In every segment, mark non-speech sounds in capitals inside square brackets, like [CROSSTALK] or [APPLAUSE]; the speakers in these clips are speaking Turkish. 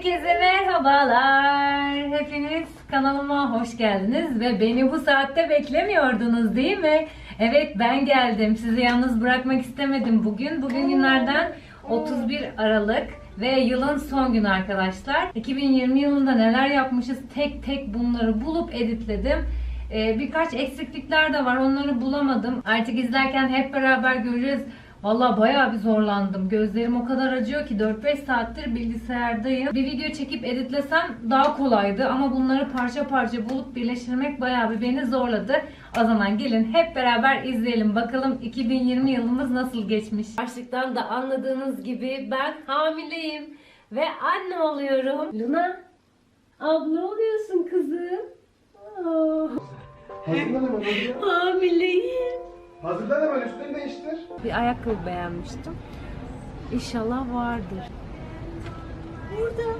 Herkese merhabalar. Hepiniz kanalıma hoş geldiniz ve beni bu saatte beklemiyordunuz değil mi? Evet ben geldim. Sizi yalnız bırakmak istemedim bugün. Bugün günlerden 31 Aralık ve yılın son günü arkadaşlar. 2020 yılında neler yapmışız tek tek bunları bulup editledim. Ee, birkaç eksiklikler de var onları bulamadım. Artık izlerken hep beraber göreceğiz. Vallahi bayağı bir zorlandım. Gözlerim o kadar acıyor ki 4-5 saattir bilgisayardayım. Bir video çekip editlesem daha kolaydı ama bunları parça parça bulup birleştirmek bayağı bir beni zorladı. O zaman gelin hep beraber izleyelim. Bakalım 2020 yılımız nasıl geçmiş. Başlıktan da anladığınız gibi ben hamileyim ve anne oluyorum. Luna, abla oluyorsun kızım. Hadi. hamileyim. Hazırlan hemen üstünü değiştir. Bir ayakkabı beğenmiştim. İnşallah vardır. Burada.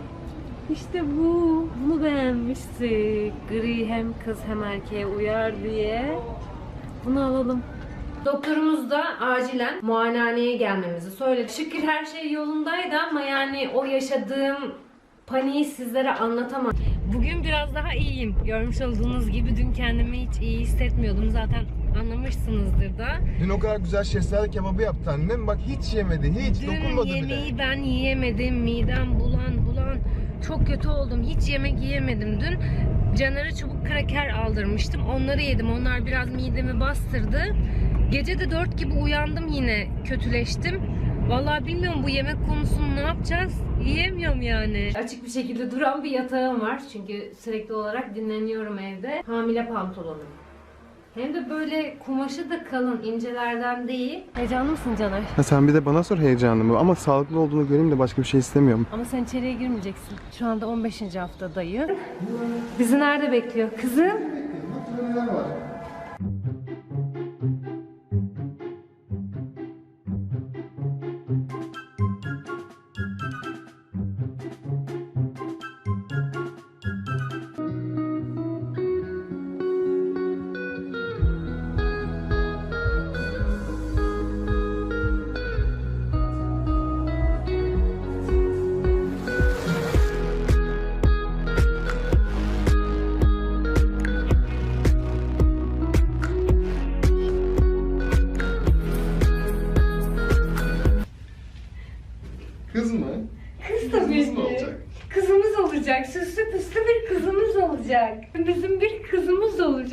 İşte bu. Bunu beğenmiştik. Gri hem kız hem erkeğe uyar diye. Bunu alalım. Doktorumuz da acilen muayenehaneye gelmemizi söyledi. Şükür her şey yolundaydı ama yani o yaşadığım paniği sizlere anlatamam. Bugün biraz daha iyiyim. Görmüş olduğunuz gibi dün kendimi hiç iyi hissetmiyordum. Zaten anlamışsınızdır da. Dün o kadar güzel şehzade kebabı yaptı annem. Bak hiç yemedi, hiç Dün dokunmadı yemeği bile. ben yiyemedim. Midem bulan bulan. Çok kötü oldum. Hiç yemek yiyemedim dün. Caner'e çubuk kraker aldırmıştım. Onları yedim. Onlar biraz midemi bastırdı. Gece de 4 gibi uyandım yine. Kötüleştim. Vallahi bilmiyorum bu yemek konusunu ne yapacağız? Yiyemiyorum yani. Açık bir şekilde duran bir yatağım var. Çünkü sürekli olarak dinleniyorum evde. Hamile pantolonum. Hem de böyle kumaşı da kalın, incelerden değil. Heyecanlı mısın Caner? Ha, sen bir de bana sor heyecanlı mı? Ama sağlıklı olduğunu göreyim de başka bir şey istemiyorum. Ama sen içeriye girmeyeceksin. Şu anda 15. haftadayım. Bizi nerede bekliyor? Kızım? Kız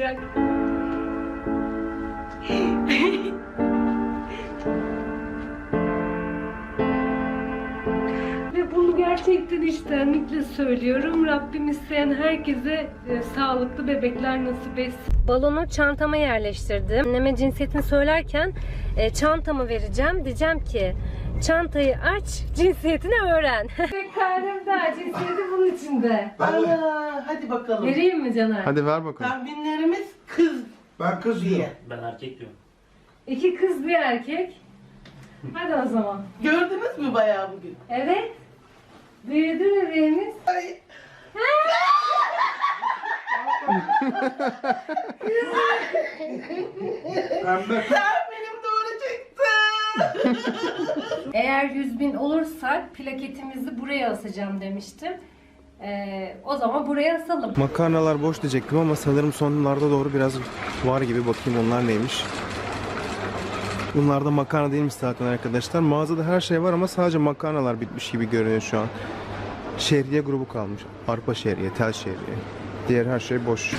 Jack. Söylüyorum. Rabbim isteyen herkese e, sağlıklı bebekler nasip etsin. Balonu çantama yerleştirdim. Anneme cinsiyetini söylerken e, çantamı vereceğim. Diyeceğim ki çantayı aç, cinsiyetini öğren. Ve karnım da cinsiyeti bunun içinde. Ana hadi bakalım. Vereyim mi Caner? Hadi ver bakalım. Tahminlerimiz kız Ben kız diye. diyorum. Ben erkek diyorum. İki kız bir erkek. Hadi o zaman. Gördünüz mü bayağı bugün? Evet. Büyüdü bebeğimiz. Ay, Pembe. tahminim doğru çıktı. [LAUGHS] Eğer 100 bin olursak plaketimizi buraya asacağım demiştim. Ee, o zaman buraya asalım. Makarnalar boş diyecektim ama sanırım sonlarda doğru biraz var gibi. Bakayım onlar neymiş. Bunlar da makarna değilmiş zaten arkadaşlar. Mağazada her şey var ama sadece makarnalar bitmiş gibi görünüyor şu an. Şehriye grubu kalmış. Arpa şehriye, tel şehriye. Diğer her şey boş.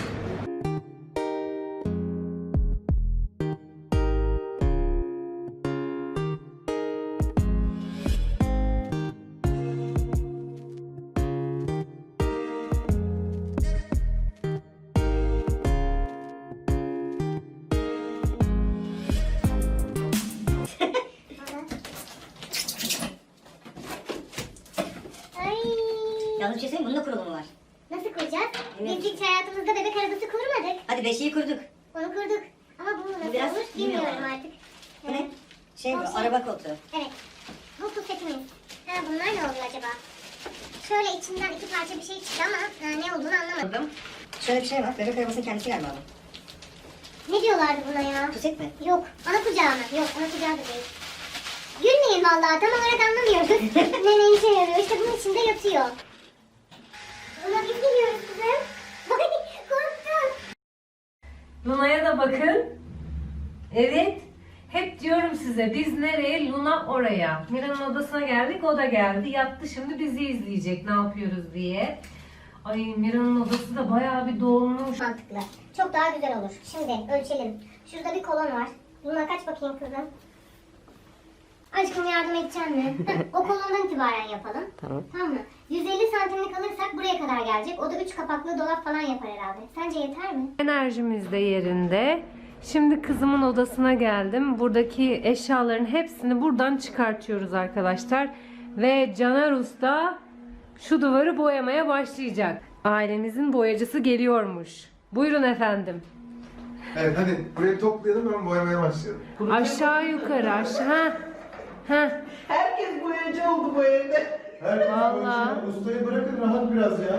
Kuracağız? Evet. Biz hiç hayatımızda bebek arabası kurmadık. Hadi beşiği kurduk. Onu kurduk. Ama bu nasıl biraz olur bilmiyorum bilmiyorum artık. Bu ne? Şey bu, şey- araba koltuğu. Evet. Bu pusetimiz. Ha bunlar ne oldu acaba? Şöyle içinden iki parça bir şey çıktı ama ha, ne olduğunu anlamadım. Şöyle bir şey var, bebek arabasının kendisi galiba bu. Ne diyorlardı buna ya? Puset mi? Yok. Ana kucağı mı? Yok ana kucağı da değil. Gülmeyin vallahi tam olarak anlamıyoruz. [LAUGHS] ne ne işe yarıyor? İşte bunun içinde yatıyor. Buna gidiyoruz kızım. Korktum. Luna'ya da bakın. Evet. Hep diyorum size biz nereye Luna oraya. Mira'nın odasına geldik o da geldi. Yattı şimdi bizi izleyecek ne yapıyoruz diye. Ay Mira'nın odası da bayağı bir dolmuş. Mantıklı. Çok daha güzel olur. Şimdi ölçelim. Şurada bir kolon var. Luna kaç bakayım kızım? Aşkım yardım edeceksin [LAUGHS] mi? Heh, o kolondan itibaren yapalım. Tamam. Tamam mı? 150 santimlik alırsak buraya kadar gelecek. O da 3 kapaklı dolap falan yapar herhalde. Sence yeter mi? Enerjimiz de yerinde. Şimdi kızımın odasına geldim. Buradaki eşyaların hepsini buradan çıkartıyoruz arkadaşlar. Ve Caner Usta şu duvarı boyamaya başlayacak. Ailemizin boyacısı geliyormuş. Buyurun efendim. Evet hadi burayı toplayalım ben boyamaya başlayalım. Aşağı yukarı aşağı. Heh. Herkes boyacı oldu bu evde. Herkes Vallahi. boyasın. Ustayı bırakın rahat biraz ya.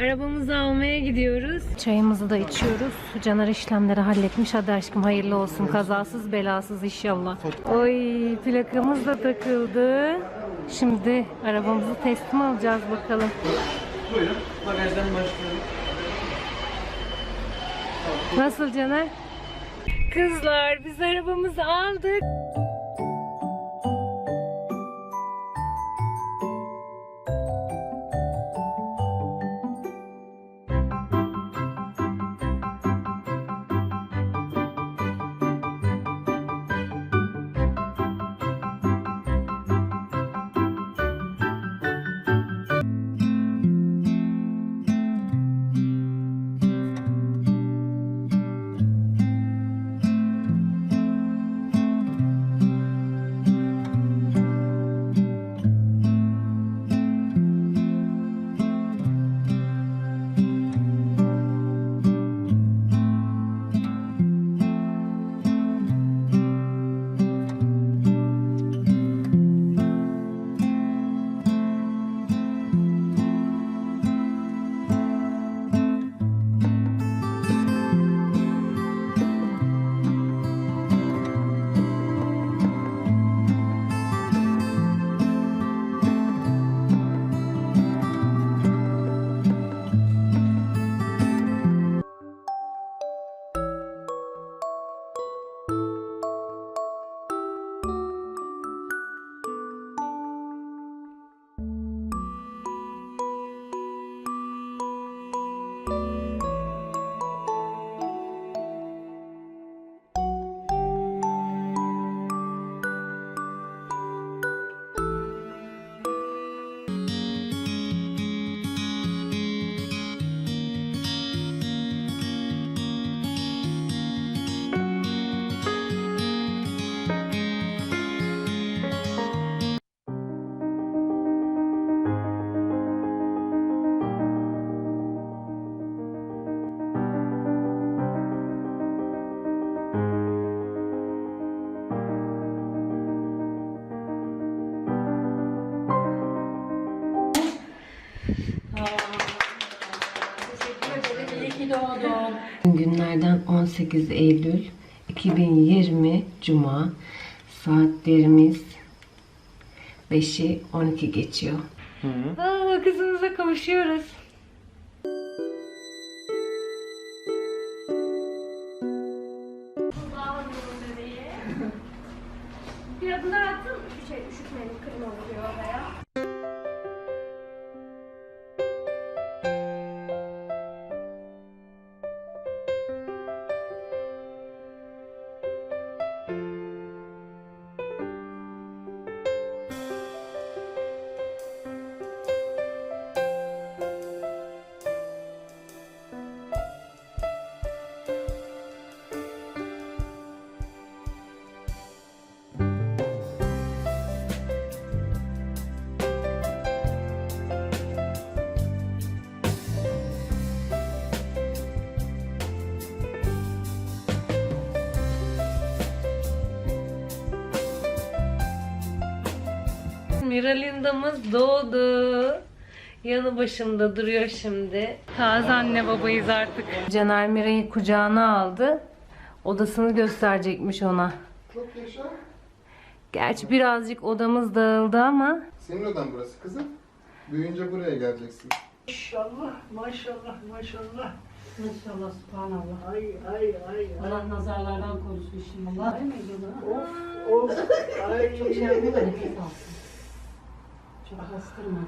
Arabamızı almaya gidiyoruz. Çayımızı da içiyoruz. Caner işlemleri halletmiş. Hadi aşkım hayırlı olsun. Kazasız belasız inşallah. Oy plakamız da takıldı. Şimdi arabamızı teslim alacağız bakalım. Buyurun. Bagajdan başlayalım. Nasıl Caner? Kızlar biz arabamızı aldık. 18 Eylül 2020 Cuma saatlerimiz 5'i 12 geçiyor. Aa, kızımıza kavuşuyoruz. Miralinda'mız doğdu. Yanı başımda duruyor şimdi. Taze anne babayız artık. Caner Mira'yı kucağına aldı. Odasını gösterecekmiş ona. Çok yaşa. Gerçi birazcık odamız dağıldı ama Senin odan burası kızım. Büyüyünce buraya geleceksin. Maşallah maşallah maşallah. Maşallah subhanallah. Ay ay ay. Allah nazarlardan korusun şimdi. Allah. Of of. Ay. Çok şey Çok bastırma.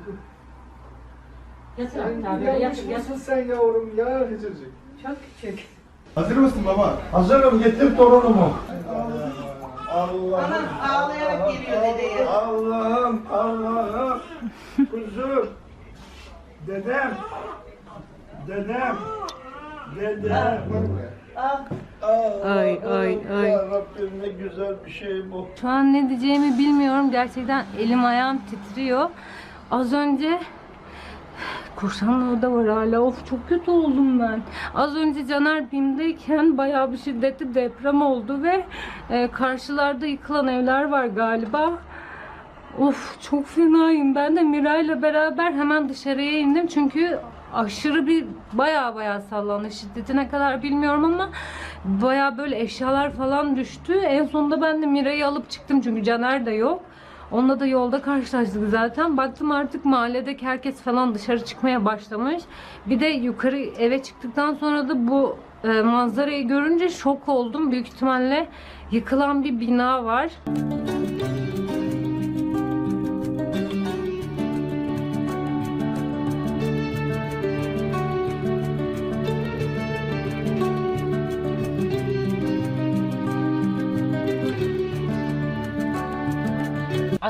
Yatır abi. Yatır yatır. sen yavrum ya küçücük. Çok küçük. Hazır mısın baba? Hazırım getir torunumu. Anam ağlayarak geliyor dedeye. Allah'ım Allah'ım. Kuzum. Dedem. Dedem. Dedem. Ah. Ay, ay, ay. Ya Rabbim ne güzel bir şey bu. Şu an ne diyeceğimi bilmiyorum. Gerçekten elim ayağım titriyor. Az önce Kurşanlı oda var hala. Of çok kötü oldum ben. Az önce Caner BİM'deyken bayağı bir şiddetli deprem oldu ve e, karşılarda yıkılan evler var galiba. Of çok fenayım. Ben de Miray'la beraber hemen dışarıya indim. Çünkü aşırı bir bayağı bayağı sallandı. Şiddetine kadar bilmiyorum ama bayağı böyle eşyalar falan düştü. En sonunda ben de Miray'ı alıp çıktım çünkü Caner de yok. Onunla da yolda karşılaştık zaten. Baktım artık mahalledeki herkes falan dışarı çıkmaya başlamış. Bir de yukarı eve çıktıktan sonra da bu e, manzarayı görünce şok oldum. Büyük ihtimalle yıkılan bir bina var.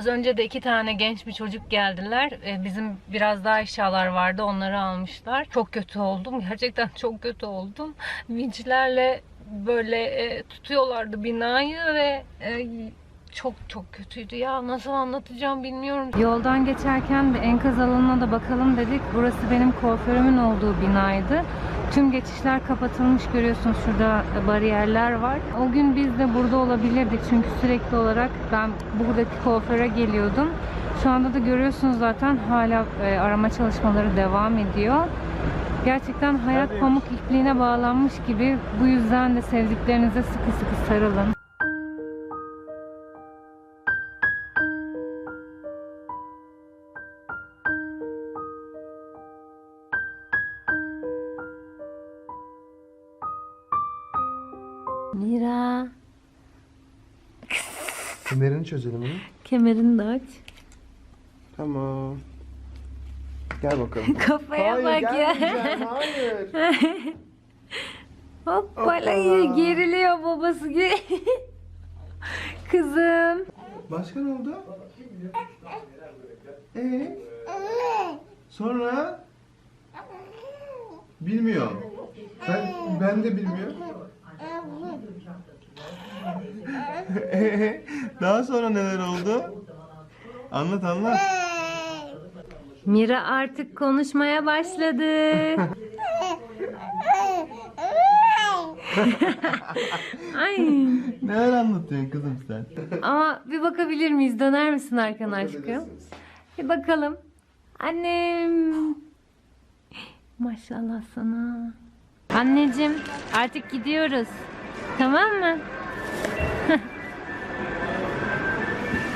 Az önce de iki tane genç bir çocuk geldiler. Ee, Bizim biraz daha eşyalar vardı. Onları almışlar. Çok kötü oldum. [LAUGHS] Gerçekten çok kötü oldum. Vinçlerle böyle e, tutuyorlardı binayı ve e, çok çok kötüydü ya. Nasıl anlatacağım bilmiyorum. Yoldan geçerken bir enkaz alanına da bakalım dedik. Burası benim kuaförümün olduğu binaydı. Tüm geçişler kapatılmış görüyorsunuz şurada bariyerler var. O gün biz de burada olabilirdik çünkü sürekli olarak ben buradaki kuaföre geliyordum. Şu anda da görüyorsunuz zaten hala e, arama çalışmaları devam ediyor. Gerçekten hayat pamuk ipliğine bağlanmış gibi. Bu yüzden de sevdiklerinize sıkı sıkı sarılın. Kemerini çözelim onu. kemerini de aç. Tamam. Gel bakalım. [LAUGHS] Kafaya hayır bak ya. hayır. [LAUGHS] Hoppala Hoppala. geriliyor babası. [LAUGHS] Kızım. Başka ne oldu? Ee? Sonra? Bilmiyorum. Ben ben de bilmiyorum. [LAUGHS] Daha sonra neler oldu? Anlat anlat. Mira artık konuşmaya başladı. [LAUGHS] Ay. Neler anlatıyorsun kızım sen? Ama bir bakabilir miyiz? Döner misin arkana aşkım? Bir bakalım. Annem. Maşallah sana. Anneciğim artık gidiyoruz. Tamam mı? [LAUGHS]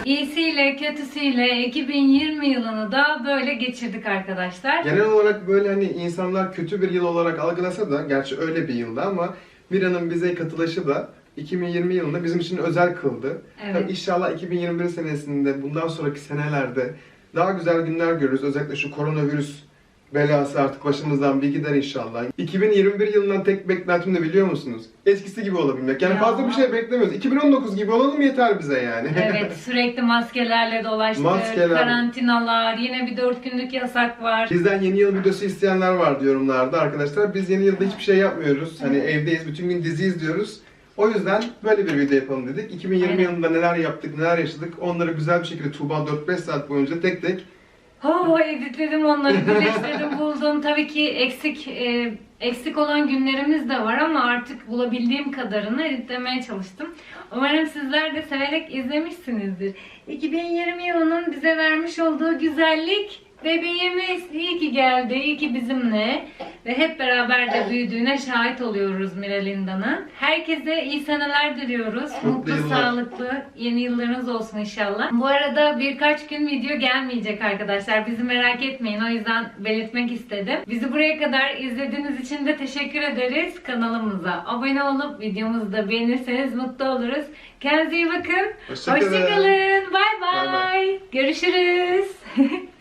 İyisiyle kötüsüyle 2020 yılını da böyle geçirdik arkadaşlar. Genel olarak böyle hani insanlar kötü bir yıl olarak algılasa da gerçi öyle bir yılda ama Mira'nın bize katılaşı da 2020 yılında bizim için özel kıldı. Evet. Tabii İnşallah 2021 senesinde bundan sonraki senelerde daha güzel günler görürüz. Özellikle şu koronavirüs belası artık başımızdan bir gider inşallah. 2021 yılından tek beklentim de biliyor musunuz? Eskisi gibi olabilmek. Yani Ya. fazla bir şey beklemiyoruz. 2019 gibi olalım yeter bize yani. [LAUGHS] Evet sürekli maskelerle dolaştık. Maskeler. Karantinalar. Yine bir dört günlük yasak var. Bizden yeni yıl videosu isteyenler vardı yorumlarda arkadaşlar. Biz yeni yılda hiçbir şey yapmıyoruz. Hani evdeyiz, bütün gün dizi izliyoruz. O yüzden böyle bir video yapalım dedik. 2020 Aynen. yılında neler yaptık, neler yaşadık onları güzel bir şekilde Tuğba 4-5 saat boyunca tek tek Oh, editledim onları, birleştirdim, [LAUGHS] buldum. Tabii ki eksik e, eksik olan günlerimiz de var ama artık bulabildiğim kadarını editlemeye çalıştım. Umarım sizler de severek izlemişsinizdir. 2020 yılının bize vermiş olduğu güzellik bebeğimiz iyi ki geldi, iyi ki bizimle ve hep beraber de büyüdüğüne şahit oluyoruz Miralinda'nın. Herkese iyi seneler diliyoruz. Mutlu, sağlıklı yeni yıllarınız olsun inşallah. Bu arada birkaç gün video gelmeyecek arkadaşlar. Bizi merak etmeyin. O yüzden belirtmek istedim. Bizi buraya kadar izlediğiniz için de teşekkür ederiz. Kanalımıza abone olup videomuzu da beğenirseniz mutlu oluruz. Kendinize iyi bakın. Hoşça kalın. Hoşçakalın. Bay Bay. Görüşürüz. [LAUGHS]